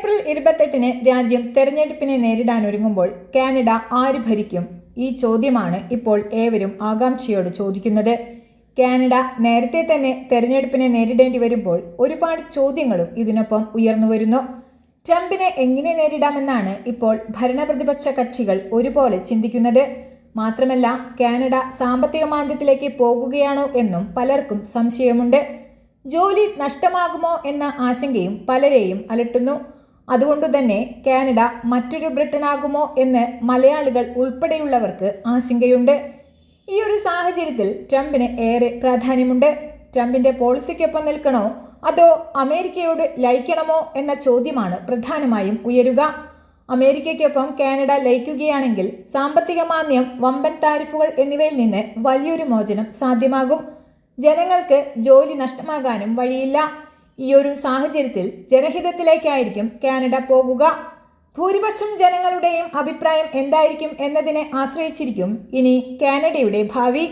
April ഇരുപത്തെട്ടിന് രാജ്യം തെരഞ്ഞെടുപ്പിനെ നേരിടാൻ ഒരുങ്ങുമ്പോൾ കാനഡ ആര് ഭരിക്കും? ഈ ചോദ്യമാണ് ഇപ്പോൾ ഏവരും ആകാംക്ഷയോട് ചോദിക്കുന്നത്. കാനഡ നേരത്തെ തന്നെ തെരഞ്ഞെടുപ്പിനെ നേരിടേണ്ടി വരുമ്പോൾ ഒരുപാട് ചോദ്യങ്ങളും ഇതിനൊപ്പം ഉയർന്നു വരുന്നു. ട്രംപിനെ എങ്ങനെ നേരിടാമെന്നാണ് ഇപ്പോൾ ഭരണപ്രതിപക്ഷ കക്ഷികൾ ഒരുപോലെ ചിന്തിക്കുന്നത്. മാത്രമല്ല കാനഡ സാമ്പത്തിക മാന്ദ്യത്തിലേക്ക് പോകുകയാണോ എന്നും പലർക്കും സംശയമുണ്ട്. ജോലി നഷ്ടമാകുമോ എന്ന ആശങ്കയും പലരെയും അലട്ടുന്നു. അതുകൊണ്ടുതന്നെ കാനഡ മറ്റൊരു ബ്രിട്ടനാകുമോ എന്ന് മലയാളികൾ ഉൾപ്പെടെയുള്ളവർക്ക് ആശങ്കയുണ്ട്. ഈ ഒരു സാഹചര്യത്തിൽ ട്രംപിന് ഏറെ പ്രാധാന്യമുണ്ട്. ട്രംപിന്റെ പോളിസിക്കൊപ്പം നിൽക്കണോ? അതോ അമേരിക്കയോട് ലയിക്കണമോ എന്ന ചോദ്യമാണ് പ്രധാനമായും ഉയരുക. അമേരിക്കയ്ക്കൊപ്പം കാനഡ ലയിക്കുകയാണെങ്കിൽ സാമ്പത്തിക മാന്യം വമ്പൻ താരിഫുകൾ എന്നിവയിൽ നിന്ന് വലിയൊരു മോചനം സാധ്യമാകും. ജനങ്ങൾക്ക് ജോലി നഷ്ടമാകാനും വഴിയില്ല. ഈ ഒരു സാഹചര്യത്തിൽ ജനഹിതത്തിലേക്കായിരിക്കും കാനഡ പോകുക. ഭൂരിപക്ഷം ജനങ്ങളുടെയും അഭിപ്രായം എന്തായിരിക്കും എന്നതിനെ ആശ്രയിച്ചിരിക്കും ഇനി കാനഡയുടെ ഭാവി.